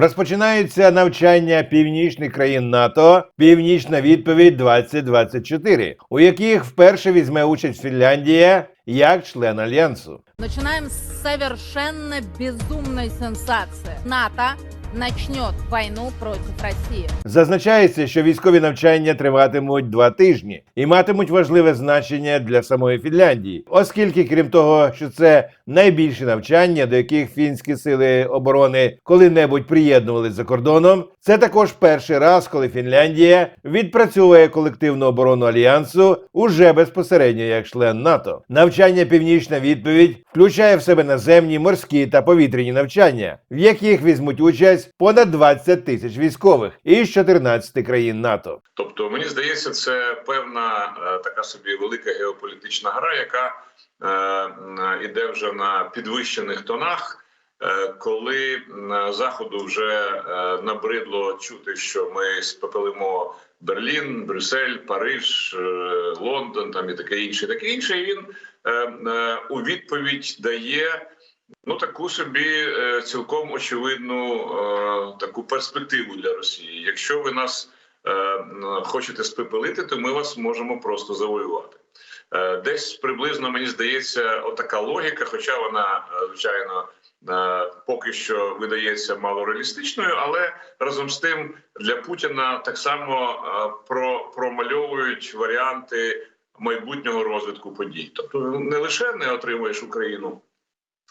Розпочинаються навчання північних країн НАТО Північна відповідь 2024, у яких вперше візьме участь Фінляндія як член альянсу. Починаємо з совершенно безумної сенсації. НАТО начнет войну против России. Зазначається, що військові навчання триватимуть два тижні і матимуть важливе значення для самої Фінляндії, оскільки, крім того, що це найбільші навчання, до яких фінські сили оборони коли-небудь приєднували за кордоном, це також перший раз, коли Фінляндія відпрацьовує колективну оборону альянсу уже безпосередньо як член НАТО. Навчання Північна відповідь включає в себе наземні, морські та повітряні навчання, в яких візьмуть участь понад 20 тисяч військових із 14 країн НАТО. Тобто, мені здається, це певна е, така собі велика геополітична гра, яка е, іде вже на підвищених тонах. е, Коли м, заходу вже е, набридло чути, що ми спопелимо Берлін, Брюссель, Париж, Лондон, там і таке інше, таке інше, і він у відповідь дає ну таку собі е, цілком очевидну е, таку перспективу для Росії. Якщо ви нас е, хочете спепелити, то ми вас можемо просто завоювати. Десь приблизно мені здається, отака логіка, хоча вона звичайно поки що видається малореалістичною, але разом з тим для Путіна так само про промальовують варіанти майбутнього розвитку подій. Тобто не лише не отримуєш Україну,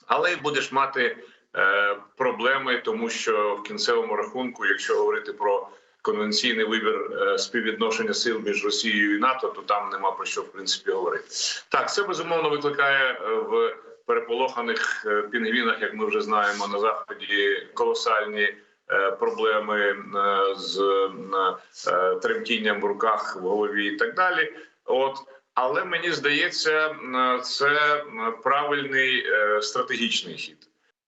але й будеш мати е, проблеми, тому що в кінцевому рахунку, якщо говорити про конвенційний вибір е, співвідношення сил між Росією і НАТО, то там нема про що в принципі говорити. Так, це безумовно викликає в переполоханих е, пінгвінах, як ми вже знаємо, на заході колосальні. е, Проблеми е, з тремтінням в руках в голові і так далі. От але мені здається, це правильний е, стратегічний хід.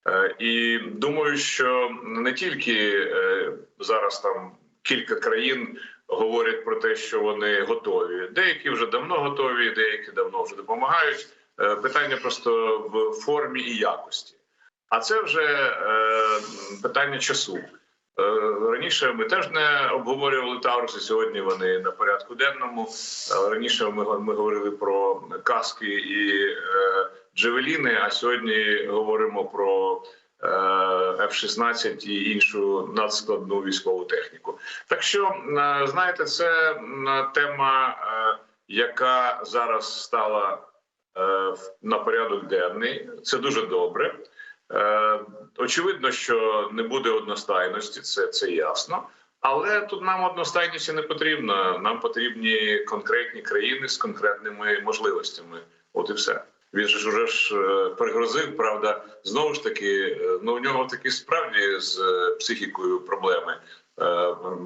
Е, І думаю, що не тільки е, зараз там кілька країн говорять про те, що вони готові. Деякі вже давно готові, деякі давно вже допомагають. Питання просто в формі і якості. А це вже питання часу. Е, Раніше ми теж не обговорювали Тауруси. Сьогодні вони на порядку денному. Раніше ми, ми говорили про каски і е, джевеліни. А сьогодні говоримо про е, F-16 і іншу надскладну військову техніку. Так що е, знаєте, це тема, е, яка зараз стала е, на порядок денний. Це дуже добре. Е, Очевидно, що не буде одностайності, це, це ясно. Але тут нам одностайності не потрібно. Нам потрібні конкретні країни з конкретними можливостями. От і все. Він ж уже ж е, пригрозив, правда, знову ж таки, е, ну у нього такі справді з психікою проблеми.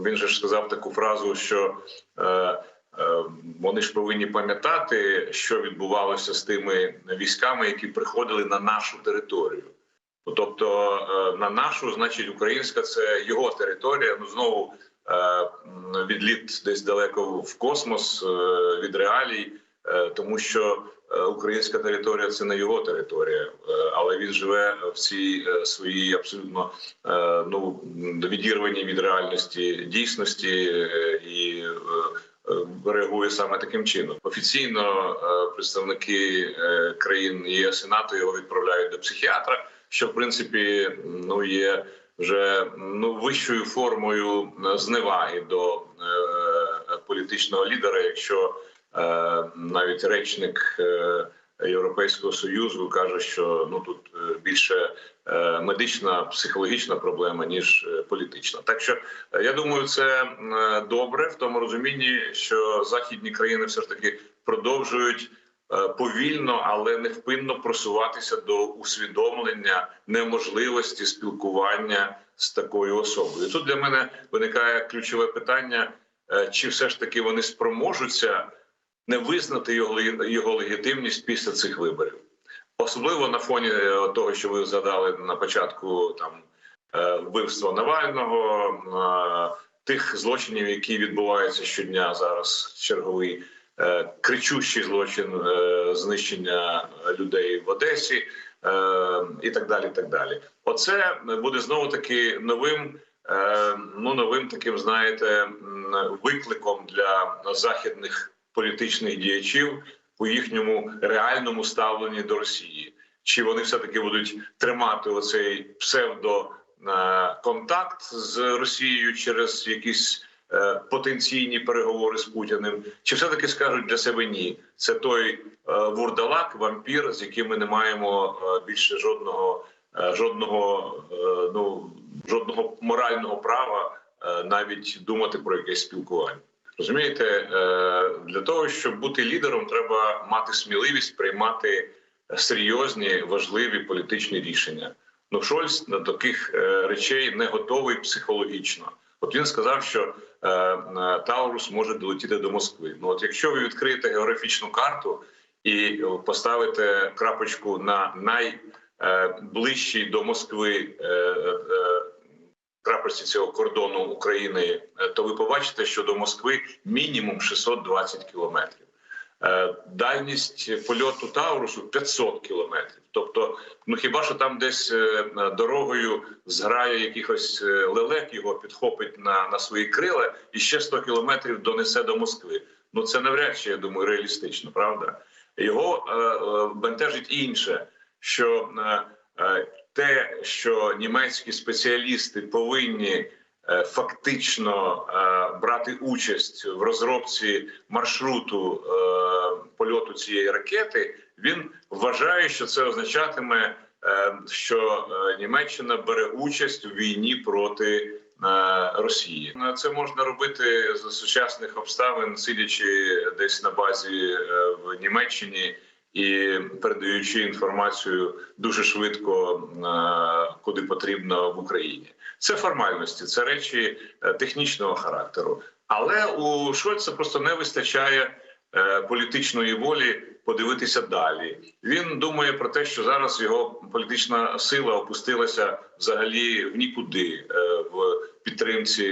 Він же ж сказав таку фразу, що вони ж повинні пам'ятати, що відбувалося з тими військами, які приходили на нашу територію. Тобто е, на нашу, значить, українська це його територія. Ну знову е, відліт десь далеко в космос е, від реалій, тому що українська територія це не його територія, але він живе в цій своїй абсолютно ну відірваній від реальності дійсності і. Реагує саме таким чином. Офіційно представники країн ЄС і НАТО його відправляють до психіатра що в принципі ну є вже ну вищою формою е, зневаги до е, політичного лідера, якщо е, навіть речник е, Європейського союзу каже, що ну тут е, більше е, медична психологічна проблема ніж політична. Так що я думаю, це добре в тому розумінні, що західні країни все ж таки продовжують повільно, але невпинно просуватися до усвідомлення неможливості спілкування з такою особою. Тут для мене виникає ключове питання: е, чи все ж таки вони спроможуться не визнати його його легітимність після цих виборів, особливо на фоні е, того, що ви згадали на початку там е, вбивства Навального. е, Тих злочинів, які відбуваються щодня зараз, черговий е, кричущий злочин е, знищення людей в Одесі. е, і так далі. і так далі. Оце буде знову таки новим. е, Ну, новим таким, знаєте, викликом для західних політичних діячів у їхньому реальному ставленні до Росії. Чи вони все таки будуть тримати оцей псевдо е, контакт з Росією через якісь е, потенційні переговори з Путіним, чи все таки скажуть для себе ні? Це той е, вурдалак, вампір, з яким ми не маємо е, більше жодного е, жодного е, ну жодного морального права е, навіть думати про якесь спілкування. Розумієте, е, для того, щоб бути лідером, треба мати сміливість приймати серйозні важливі політичні рішення. Ну Шольц до таких е, речей не готовий психологічно. От він сказав, що е, е, Таурус може долетіти до Москви. Ну от якщо ви відкриєте географічну карту і е, поставите крапочку на найближчій до Москви е, е, крапочці цього кордону України, е, то ви побачите, що до Москви мінімум 620 кілометрів. Е, Дальність польоту Таурусу 500 кілометрів. Тобто, ну хіба що там десь е, дорогою зграє якихось е, лелек його підхопить на, на свої крила і ще 100 кілометрів донесе до Москви. Ну це навряд чи я думаю реалістично, правда? Його е, е, бентежить інше, що е, те, що німецькі спеціалісти повинні фактично е, брати участь в розробці маршруту е, польоту цієї ракети, він вважає, що це означатиме, е, що е, Німеччина бере участь у війні проти е, Росії. Це можна робити за сучасних обставин, сидячи десь на базі е, в Німеччині і передаючи інформацію дуже швидко е, куди потрібно в Україні. Це формальності, це речі е, технічного характеру. Але у Шольца просто не вистачає е, політичної волі подивитися далі. Він думає про те, що зараз його політична сила опустилася взагалі в нікуди в підтримці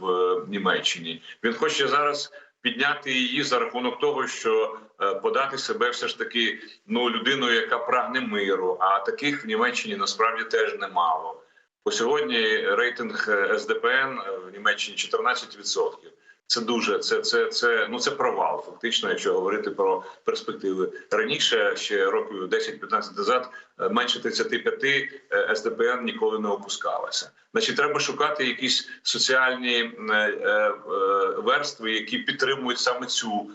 в Німеччині. Він хоче зараз підняти її за рахунок того, що подати себе все ж таки ну людиною, яка прагне миру. А таких в Німеччині насправді теж немало. По сьогодні рейтинг е, СДПН в Німеччині 14%. Це дуже це, це, це ну це провал. Фактично, якщо говорити про перспективи раніше, ще років 10-15 назад, е, менше 35 е, СДПН ніколи не опускалася. Значить, треба шукати якісь соціальні е, е, верстви, які підтримують саме цю.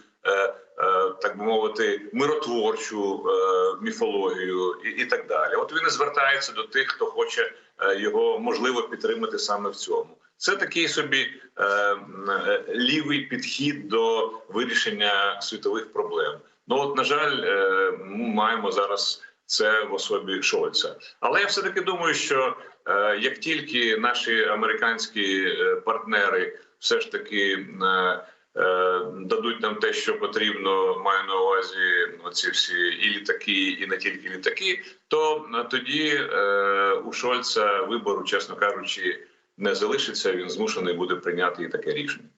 Так би мовити, миротворчу е, міфологію і, і так далі. От він і звертається до тих, хто хоче е, його можливо підтримати саме в цьому. Це такий собі е, е, лівий підхід до вирішення світових проблем. Ну от на жаль, е, ми маємо зараз це в особі Шольца. Але я все таки думаю, що е, як тільки наші американські партнери все ж таки е, дадуть нам те, що потрібно, маю на увазі оці всі і літаки, і не тільки літаки, то е, тоді е, у Шольца вибору, чесно кажучи, не залишиться. Він змушений буде прийняти і таке рішення.